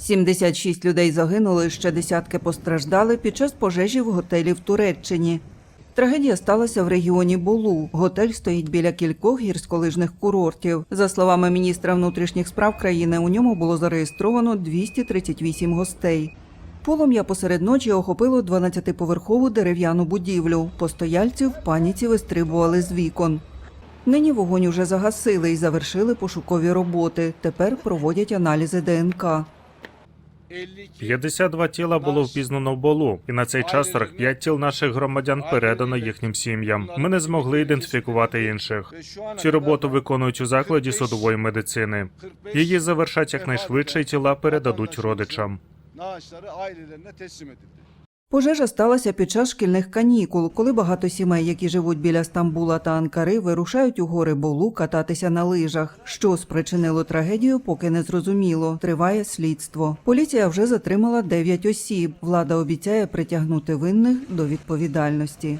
76 людей загинули, ще десятки постраждали під час пожежі в готелі в Туреччині. Трагедія сталася в регіоні Булу. Готель стоїть біля кількох гірськолижних курортів. За словами міністра внутрішніх справ країни, у ньому було зареєстровано 238 гостей. Полум'я посеред ночі охопило 12-поверхову дерев'яну будівлю. Постояльці в паніці вистрибували з вікон. Нині вогонь уже загасили і завершили пошукові роботи. Тепер проводять аналізи ДНК. 52 тіла було впізнано в болу, і на цей час 45 тіл наших громадян передано їхнім сім'ям. Ми не змогли ідентифікувати інших. Цю роботу виконують у закладі судової медицини. Її завершать якнайшвидше, і тіла передадуть родичам. Пожежа сталася під час шкільних канікул, коли багато сімей, які живуть біля Стамбула та Анкари, вирушають у гори Болу кататися на лижах. Що спричинило трагедію, поки не зрозуміло. Триває слідство. Поліція вже затримала 9 осіб. Влада обіцяє притягнути винних до відповідальності.